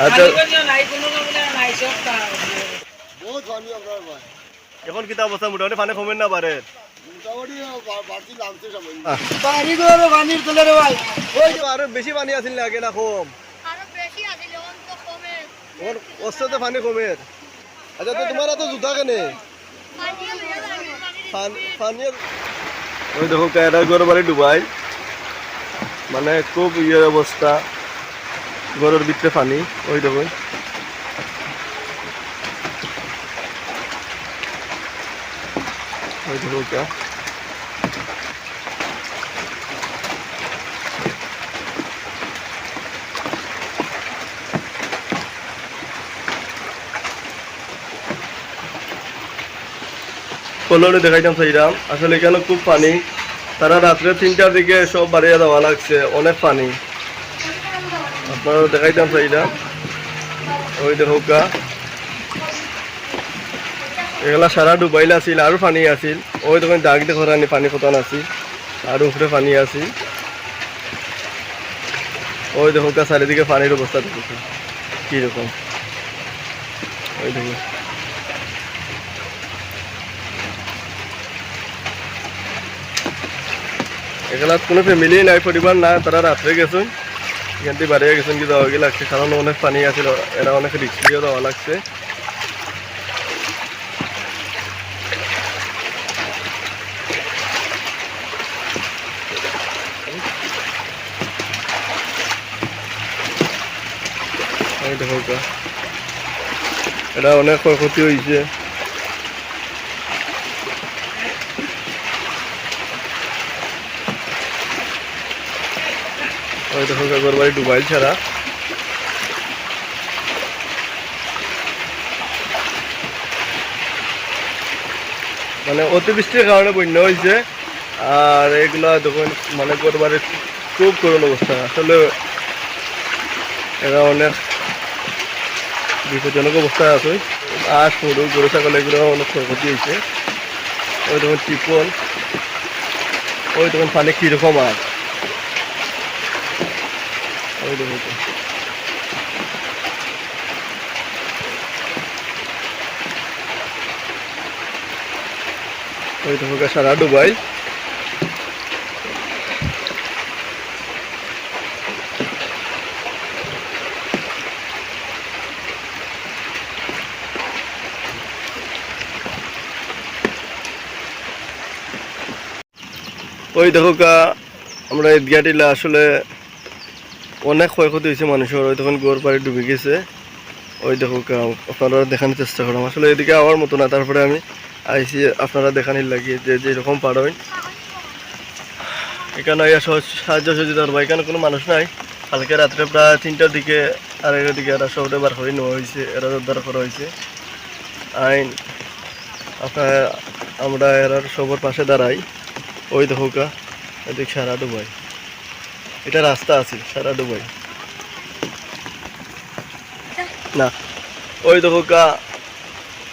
আচ্ছা। তা- এখন কিতা অবস্থা? মোটামুটি পানি কমেন না পারে তো আরও বেশি পানি আছিল না আগে না কম। আরও বেশি আছিল এখন কমে। অস্ত্রতে পানি কমের আচ্ছা তো তোমার এত জুতা কেনে? ওই দেখো কায়রা ঘর বাড়ি ডুবাই। মানে খুব ইয়ে অবস্থা। ঘরের ভিতরে পানি, ওই দেখো ওই দেখাইতাম সেইরাম। আসলে এখানে খুব পানি। তারা রাত্রে তিনটার দিকে সব বাড়িয়ে দেওয়া লাগছে, অনেক পানি। আপনারা দেখাইতাম সেইরাম ওই দেখোকা এগুলা সারা ডুবাইল আছিল আৰু পানী আছিল। ওই তখন দাগ দেখো রানি, পানী খতন আছিল। আৰু উপরে পানী আছিল। ওই দেখোকা চারিদিকে পানির অবস্থা দেখেছে কীরকম ওই দেখো। এগুলাত কোনো ফ্যামিলি নাই, পরিবার নাই, তারা রাত্রে গেছেন এখান থেকে বাড়িয়ে গেছেন কি দেওয়া গিয়ে লাগছে কারণ অনেক পানি আছিল এরা অনেক রিক্স দিয়ে দেওয়া লাগছে। দেখো এটা অনেক ক্ষয়ক্ষতি হয়েছে দেখো ঘর বাড়ি ডুবাইল ছাড়া। মানে অতিবৃষ্টির কারণে বন্যা হয়েছে। আর এগুলা দেখুন মানে ঘর খুব করুণ অবস্থা। আসলে এরা অনেক বিপজ্জনক অবস্থায় আছে। আশ, মুরু, গরু, ছাগল, এগুলো অনেক ক্ষয়ক্ষতি হয়েছে। ওই দেখুন, টিপল। ওই দেখুন, পানি কীরকম আর। ওই দেখুন। ওই দেখো গা সারা ডুবাই ওই দেখো গা আমরা ঈদগা টিলা আসলে অনেক ক্ষয়ক্ষতি হয়েছে মানুষের, ওই তখন গোর পাড়ে ডুবে গেছে। ওই দেখো আপনারা দেখানোর চেষ্টা করলাম আসলে এদিকে আওয়ার মতো না, তারপরে আমি আইসি, আপনারা দেখানির লাগিয়ে যে যেরকম পারোই এখানে সাহায্য সহযোগিতা করব। এখানে কোনো মানুষ নাই। কালকে রাত্রে প্রায় তিনটার দিকে, আড়াইটার দিকে এরা শহরে বার করে নেওয়া হয়েছে, এরা উদ্ধার করা হয়েছে। আইন আপনার আমরা এরার সবার পাশে দাঁড়াই। ওই দেখো কা এদিক সারা ডুবাই। এটা রাস্তা আছে সারা ডুবাই না। ওই দেখো কা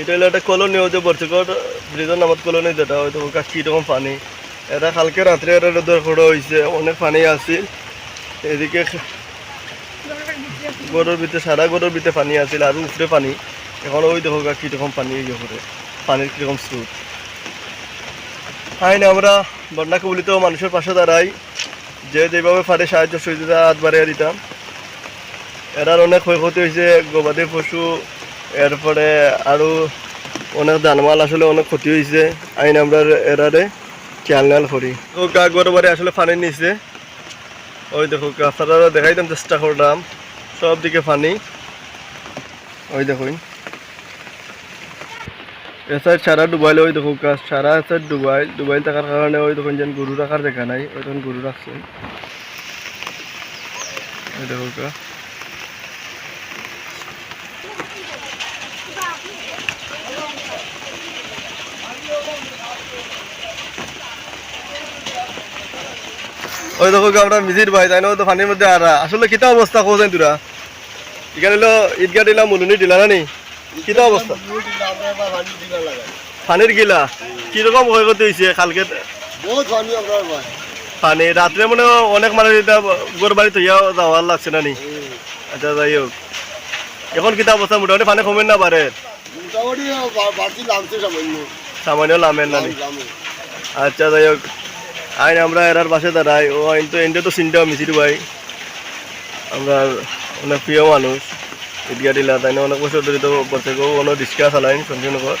এটা হলো একটা কলোনি ওই যে বর্ষকর ব্রিজের নামত কলোনি যেটা ওই দেখো কা কীরকম পানি। এটা কালকে রাত্রে এটা খড়ো হয়েছে অনেক পানি আছিল এদিকে গরুর ভিতরে সারা গরুর ভিতরে পানি আছিল আর উপরে পানি। এখন ওই দেখো কা কীরকম পানি ইয়ে করে পানির কীরকম স্রোত। আইন আমরা বন্যা কবলিত মানুষের পাশে দাঁড়াই। যে যেভাবে পারে সাহায্য সহযোগিতা হাত বাড়িয়ে দিতাম। এরার অনেক ক্ষয়ক্ষতি হয়েছে গবাদি পশু, এরপরে আরও অনেক জানমাল আসলে অনেক ক্ষতি হয়েছে আইন আমরা এরারে খেয়াল নাল করি। তো গা গরবারে আসলে পানি নিছে। ওই দেখো আপনারা দেখাইতাম চেষ্টা করলাম সব দিকে পানি ওই দেখুন। এসাইড সারা ডুবাইলে ওই দেখো সারা এসাইড ডুবাইল ডুবাইল থাকার কারণে ওই দেখুন যেন গরু রাখার দেখা নাই, ওই তখন গরু রাখছে। দেখো ওই দেখো আমরা মিজির ভাই, তাই না? তো পানির মধ্যে আর, আসলে কিতা অবস্থা কোথায় তোরা? এখানে হলো ঈদগা দিলাম মুলুনি দিলা না নি? কিতা অবস্থা? পানির গিলা? কীরকম ক্ষয়ক্ষতি হয়েছে কালকে পানি রাত্রে মানে অনেক মানুষ গোর বাড়ি তৈয়া যাওয়ার লাগছে না নি? আচ্ছা যাই হোক। এখন কিতা অবস্থা? মোটামুটি পানি কমেন না পারে সামান্য। লামেন না আচ্ছা যাই হোক। আইন আমরা এরার পাশে দাঁড়াই। ও আইন তো এনটা তো চিন্তাও মিছিল ভাই। আমরা অনেক প্রিয় মানুষ। ইডিয়া দিলা তাই অনেক বছর ধরে তো কোনো রিক্সা চালাইন সঞ্জনগর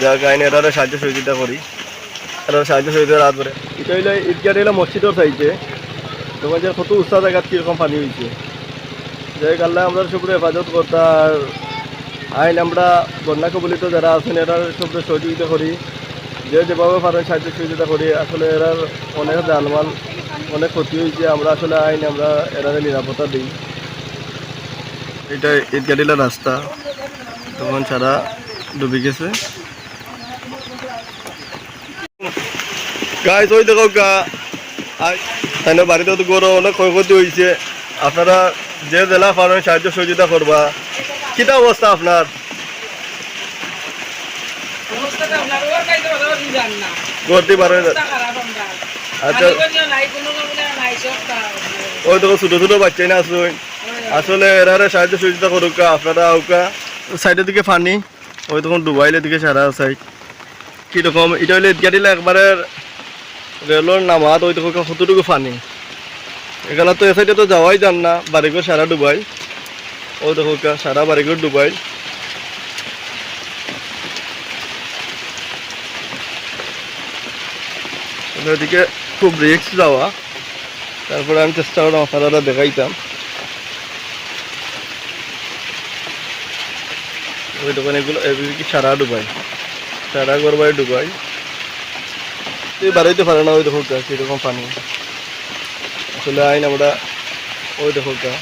যাক আইন এরারে সাহায্য সহযোগিতা করি এরা সাহায্য সহযোগিতা রাত ধরে এটা হইলে ইডিয়া দিলা মসজিদর চাইছে তোমার যে কত উৎসাহ জায়গাত কীরকম পানি হয়েছে যাই আল্লাহ আমরা সবরে হেফাজত করতে আর আইন আমরা বন্যা কবলিত যারা আছেন এরা সবরে সহযোগিতা করি যে যেভাবে পারেন সাহায্য সহযোগিতা করি আসলে এরার অনেক জানমাল, অনেক ক্ষতি হয়েছে আমরা আসলে আইন আমরা এরারে নিরাপত্তা দিই। এটা ঈদগাড়িলা রাস্তা। তখন সারা ডুবে গেছে। গাছ ওই দেখো গা। তাই বাড়িতে তো গরু অনেক ক্ষয়ক্ষতি হয়েছে। আপনারা যে জেলা পারেন সাহায্য সহযোগিতা করবা। কিটা অবস্থা আপনার? গড়তে আমরা আচ্ছা। ওই দেখো ছোটো ছোটো বাচ্চাই না আসুন আসলে এরারে সাহায্য সহযোগিতা করুক আপনারা আউকা সাইডের দিকে পানি ওই তখন ডুবাইলের দিকে সারা সাইড। কীরকম? এটা হলে গাড়িলে একবারে রেলর নামাত ওই তখন কতটুকু পানি এখানে তো এ সাইডে তো যাওয়াই যান না বাড়িঘর সারা ডুবাই ওই কা, সারা বাড়িঘর ডুবাই ওদিকে খুব রিক্স যাওয়া। তারপরে আমি চেষ্টা করলাম আপনারা দেখাইতাম। ওই দোকানে এগুলো এগুলো সারা ডুবাই? সারা গরবাই ডুবাই। তুই বাড়াইতে পারে না ওই দেখো কা কীরকম পানি? আসলে আইন আমরা ওই দেখো কা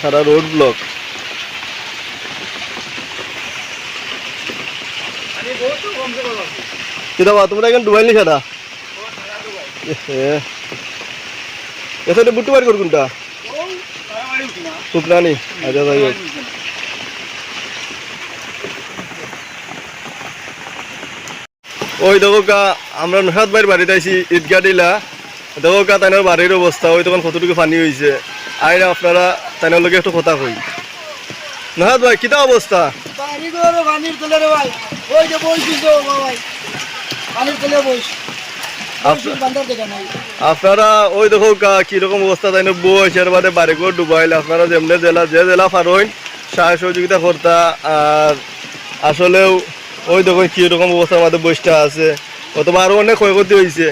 সারা রোড ব্লক। কিতা বা তোমরা এখানে ডুবাইলি সারা এসাইডে বুট্টু বাড়ি কর কোনটা? সুপনানি আচ্ছা যাই হোক ওই দেখো কা আমরা নসাদ ভাইয়ের বাড়িতে আইছি ঈদগা দিলা। দেখো কা তাইনার বাড়ির অবস্থা ওই তখন কতটুকু পানি হয়েছে আইন আপনারা তাইনার লগে একটু কথা কই। নসাদ ভাই কিতা অবস্থা? আপনারা ওই দেখো কা কীরকম অবস্থা তাই বয়সের বাদে বাড়ি করে ডুবাইল। আপনারা যেমনে জেলা যে জেলা পারইন সাহায্য সহযোগিতা করতা। আর আসলেও ওই দেখো কীরকম অবস্থার মধ্যে বসটা আছে। অথবা আরও অনেক ক্ষয়ক্ষতি হয়েছে।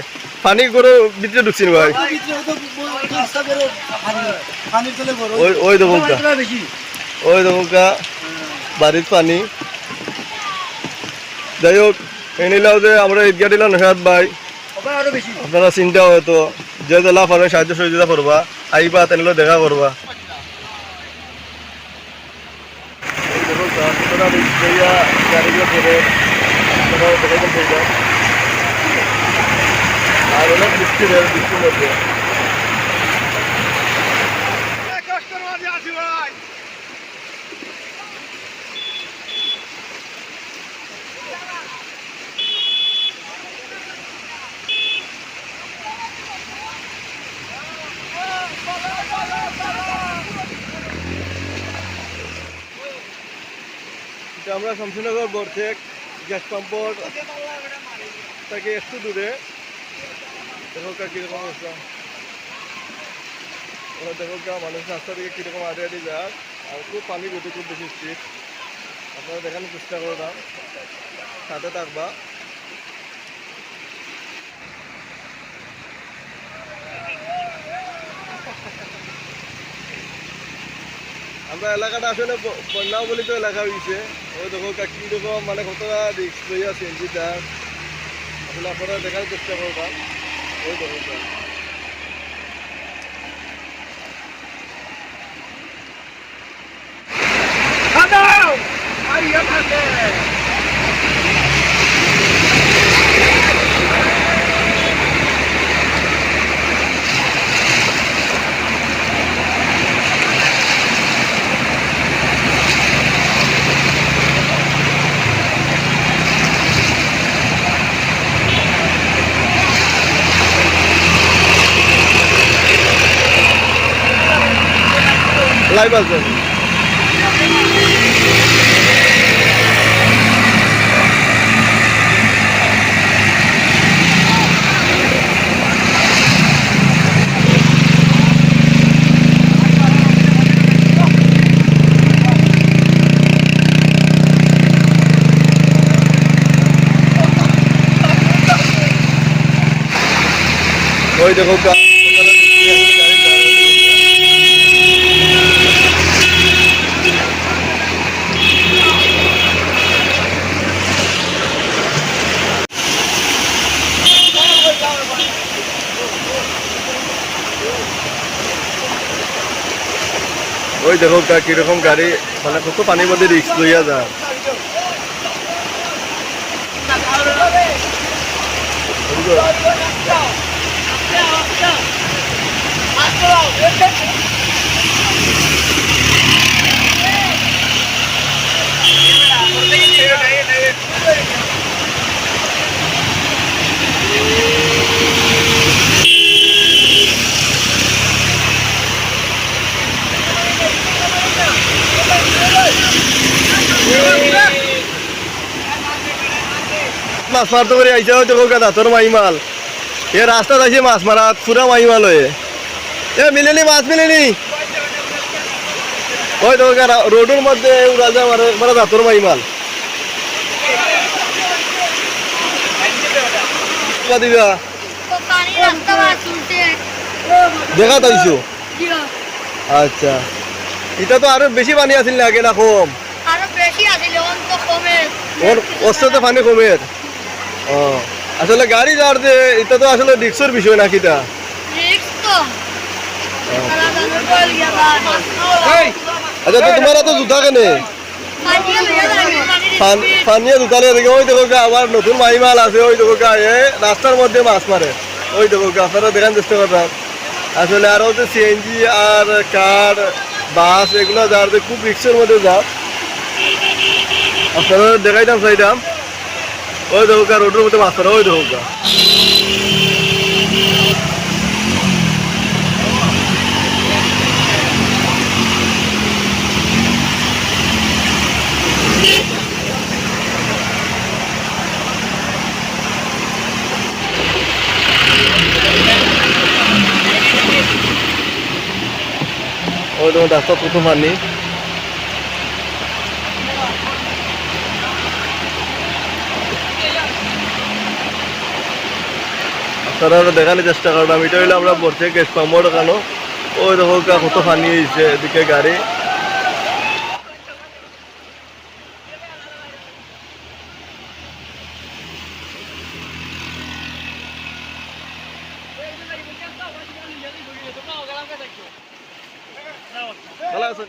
পানি করে ভিতরে ঢুকছেন ভাই। ওই দেখো ওই দেখো বাড়ির পানি। যাই হোক এনিলাও যে আমরা ঈদগা দিলাম নেশাদ ভাই। আপনারা চিন্তা হয়তো যে জেলা পারেন সাহায্য সহযোগিতা করবা আইবা তেনেহলে দেখা করবা। আর অনেক বৃষ্টি রে বৃষ্টির মধ্যে এটা আমরা শামসুনগর বর্থেক গ্যাস পাম্পর থেকে একটু দূরে। দেখো কা কীরকম অবস্থা। দেখো কা মানুষ রাস্তা থেকে কীরকম আড়ে আড়ে যাক আর খুব পানি গতি, খুব বেশি স্পিড আপনারা দেখানোর চেষ্টা করলাম সাথে থাকবা। আমরা এলাকাটা আসলে বন্যা বলে তো এলাকা হয়েছে ওই দেখো কি কীরকম মানে কতটা রিক্স হয়ে আছে এনজিটা আসলে আপনারা দেখার চেষ্টা করবা ওই দেখো কা। লাইভ আছে ওই দেখো কা- ওই দেখো কীরকম গাড়ি? মানে কত পানির মধ্যে রিক্স লইয়া যায় মাছ মারতে করে আইসা হয়তো কলকাতা তোর মাই মাল। এ রাস্তা আছে মাছ মারা পুরা মাই মাল হয়ে। এ মিলেনি মাছ মিলেনি। ওই তো রোডের মধ্যে রাজা মারা মারা তোর মাই মাল। দিবা? দেখা তাইছো আচ্ছা। এটা তো আরও বেশি পানি আছিল না আগে না কম? আরও বেশি আছিল এখন তো কমে। ওর অস্ত্রতে পানি কমের ও। আসলে গাড়ি যে এটা তো আসলে রিক্সের বিষয় নাকি তা। আচ্ছা তো তোমার তো জুতা কেনে? পানিয়ে জুতা লিয়ে দেখে ওই দেখো আবার নতুন মাই মাল আছে ওই দেখো এ রাস্তার মধ্যে মাছ মারে। ওই দেখো আপনারা দেখান চেষ্টা করতাম আসলে আরও যে সিএনজি আর কার বাস এগুলো যার খুব রিক্সের মধ্যে যা। আপনারা দেখাইতাম চাইতাম। ওই দেখো রোডের মধ্যে মারে ওই দেখো। ওই দেখো রাস্তা প্রথম পানি আরও দেখানোর চেষ্টা করলাম এটা হইলে আমরা বলছি গ্যাস পাম্পর কেন ওই দেখো কত পানি হয়েছে এদিকে গাড়ি ভালো আছেন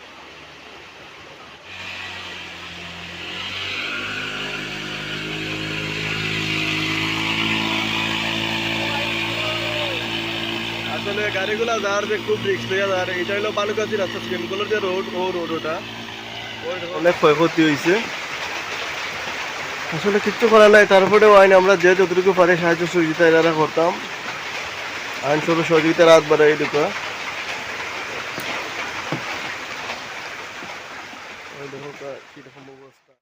আসলে গাড়িগুলো যার যে খুব রিক্স লইয়া যার এটা হলো বালুকাজি রাস্তা স্কিমগুলোর যে রোড ও রোড ওটা। অনেক ক্ষয়ক্ষতি হয়েছে আসলে কিচ্ছু করা নাই, তারপরেও আইন আমরা যে যতটুকু পারি সাহায্য সহযোগিতা এরা করতাম। আইন সব সহযোগিতা রাত বাড়াই দিত